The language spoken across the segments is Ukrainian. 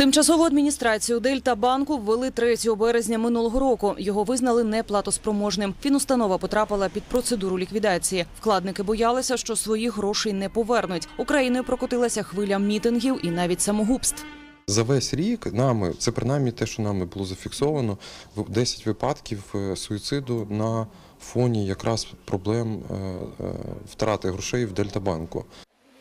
Тимчасову адміністрацію Дельта банку ввели 3 березня минулого року. Його визнали неплатоспроможним. Фінустанова потрапила під процедуру ліквідації. Вкладники боялися, що своїх грошей не повернуть. Україною прокотилася хвиля мітингів і навіть самогубств. За весь рік нами, це принаймні те, що нами було зафіксовано, в- 10 випадків е, суїциду на фоні якраз проблем е, е, втрати грошей в Дельтабанку.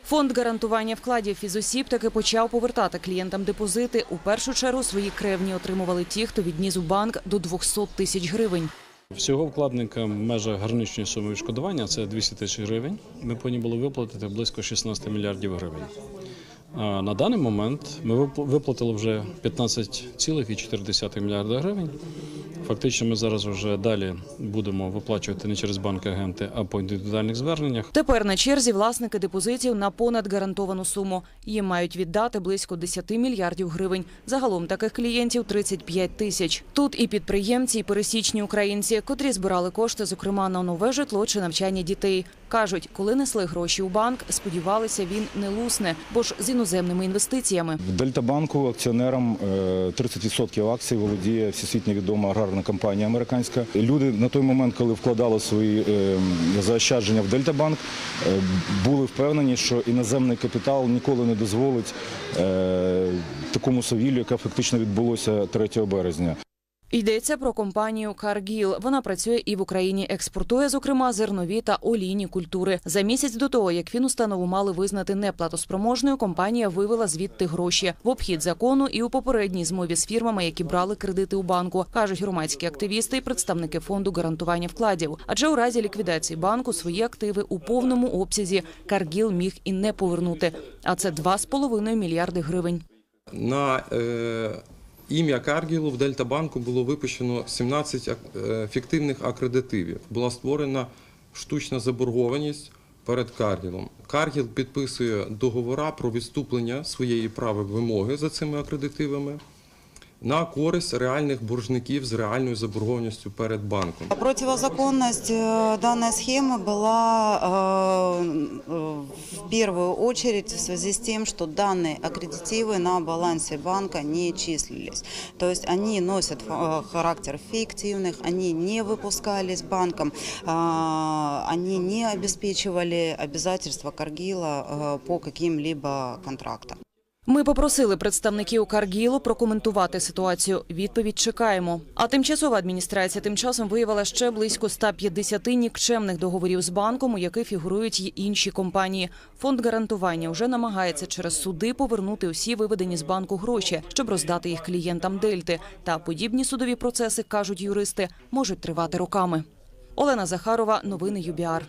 Фонд гарантування вкладів фізосіб таки почав повертати клієнтам депозити. У першу чергу свої кревні отримували ті, хто відніс у банк до 200 тисяч гривень. Всього вкладникам в межах граничної суми відшкодування це 200 тисяч гривень. Ми повинні були виплатити близько 16 мільярдів гривень. А на даний момент ми випл- виплатили вже 15,4 мільярда гривень. Фактично, ми зараз вже далі будемо виплачувати не через банки-агенти, а по індивідуальних зверненнях. Тепер на черзі власники депозитів на понад гарантовану суму. Їм мають віддати близько 10 мільярдів гривень. Загалом таких клієнтів 35 тисяч. Тут і підприємці, і пересічні українці, котрі збирали кошти, зокрема на нове житло чи навчання дітей. Кажуть, коли несли гроші у банк, сподівалися, він не лусне, бо ж з іноземними інвестиціями. В Дельтабанку акціонером е, 30% акцій володіє всесвітньо відома аграрна компанія американська. Люди на той момент, коли вкладали свої е, заощадження в Дельтабанк, е, були впевнені, що іноземний капітал ніколи не дозволить е, такому совіллю, яке фактично відбулося 3 березня. Йдеться про компанію Cargill. Вона працює і в Україні, експортує, зокрема, зернові та олійні культури. За місяць до того, як фінустанову мали визнати неплатоспроможною, компанія вивела звідти гроші в обхід закону і у попередній змові з фірмами, які брали кредити у банку, кажуть громадські активісти і представники фонду гарантування вкладів. Адже у разі ліквідації банку свої активи у повному обсязі Cargill міг і не повернути. А це 2,5 мільярди гривень. На е, ім'я Каргілу в Дельтабанку було випущено 17 ак- е, фіктивних акредитивів. Була створена штучна заборгованість перед Каргілом. Каргіл підписує договора про відступлення своєї прави вимоги за цими акредитивами на користь реальних боржників з реальною заборгованістю перед банком. Противозаконность э, данной схемы была э, э, в первую очередь в связи с тем, что данные аккредитивы на балансе банка не числились. То есть они носят э, характер фиктивных, они не выпускались банком, э, они не обеспечивали обязательства Каргила э, по каким-либо контрактам. Ми попросили представників Каргілу прокоментувати ситуацію. Відповідь чекаємо. А тимчасова адміністрація тим часом виявила ще близько 150 нікчемних договорів з банком, у яких фігурують й інші компанії. Фонд гарантування вже намагається через суди повернути усі виведені з банку гроші, щоб роздати їх клієнтам Дельти. Та подібні судові процеси кажуть юристи можуть тривати роками. Олена Захарова, новини ЮБІАР.